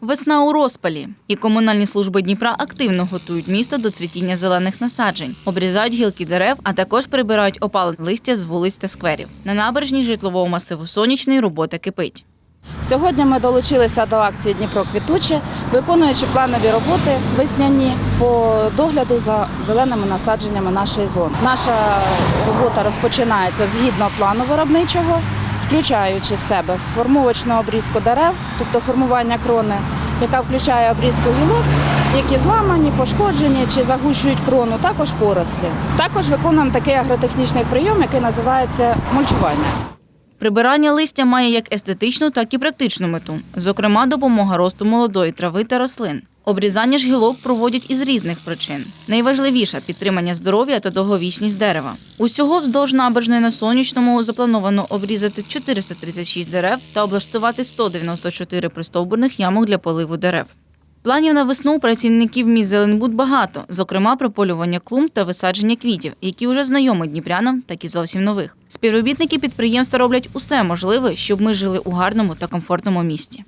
Весна у розпалі, і комунальні служби Дніпра активно готують місто до цвітіння зелених насаджень, обрізають гілки дерев, а також прибирають опалене листя з вулиць та скверів. На набережній житлового масиву сонячний робота кипить. Сьогодні ми долучилися до акції Дніпро квітуче, виконуючи планові роботи весняні по догляду за зеленими насадженнями нашої зони. Наша робота розпочинається згідно плану виробничого, включаючи в себе формовочну обрізку дерев, тобто формування крони, яка включає обрізку гілок, які зламані, пошкоджені чи загущують крону, також порослі. Також виконуємо такий агротехнічний прийом, який називається мульчування. Прибирання листя має як естетичну, так і практичну мету, зокрема, допомога росту молодої трави та рослин. Обрізання ж гілок проводять із різних причин. Найважливіше підтримання здоров'я та довговічність дерева. Усього вздовж набережної на сонячному заплановано обрізати 436 дерев та облаштувати 194 пристовбурних ямок для поливу дерев. Планів на весну працівників міст Зеленбуд багато, зокрема прополювання клумб та висадження квітів, які вже знайомі дніпрянам, так і зовсім нових. Співробітники підприємства роблять усе можливе, щоб ми жили у гарному та комфортному місті.